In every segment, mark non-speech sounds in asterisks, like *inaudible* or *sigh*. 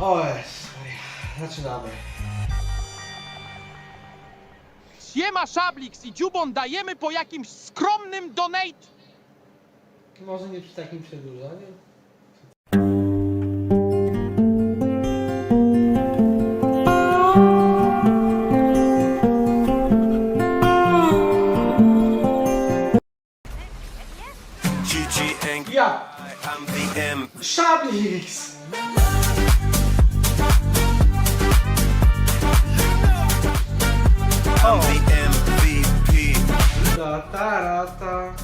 O jest, Maria. zaczynamy. Siema Szablix i Dziubon dajemy po jakimś skromnym donate. Może nie przy takim przedłużaniu? GG and Ja! I'm the M. Szablix! Tarata,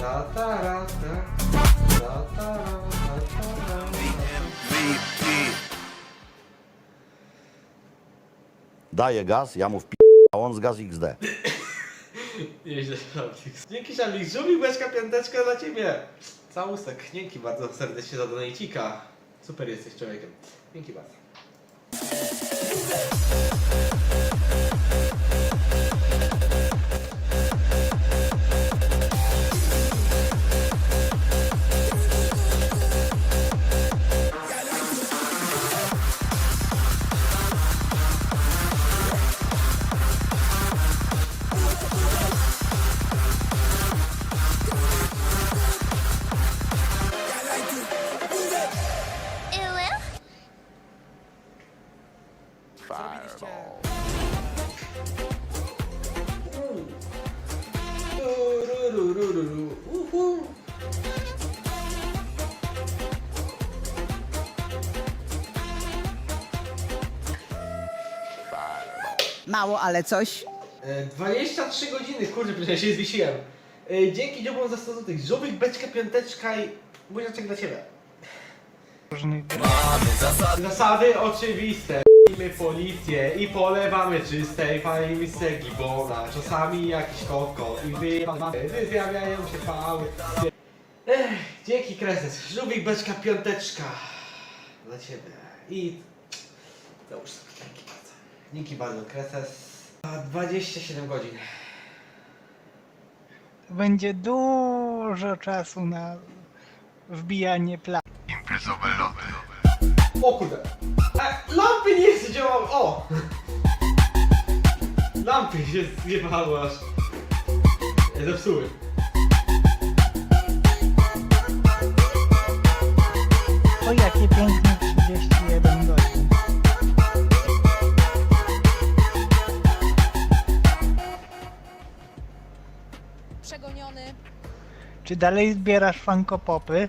ta tarata, ta. Daje gaz, ja mu wpi... a on z gaz XD. *laughs* Nieźle, Szablix. Dzięki Szablix, żółwik beczka piąteczka dla ciebie. Całusek, dzięki bardzo serdecznie za donajcika. Super jesteś człowiekiem. Dzięki bardzo. Tururururu, uhu. Mało, ale coś. E, 23 godziny, kurde, przecież się zwiesiłem. E, Dzięki dziobom za 100 zł. Żółwik, beczka, piąteczka i buziaczek dla ciebie. Zasady oczywiste. Palimy policję i polewamy czyste i palimy se gibona. Czasami jakiś kokos i wyjebamy, wyzjawiają się pały. Ech, dzięki Kreses. Żółwik, beczka, piąteczka. Dla ciebie. I... Załóż sobie, dzięki bardzo. Dzięki bardzo, Kreses. A, 27 godzin. Będzie dużo czasu na wbijanie plan. O kurde. Działały. O! Lampy się zjebały aż. Zepsuły. O jakie piękne 31 godzin. przegoniony. Czy dalej zbierasz fankopopy?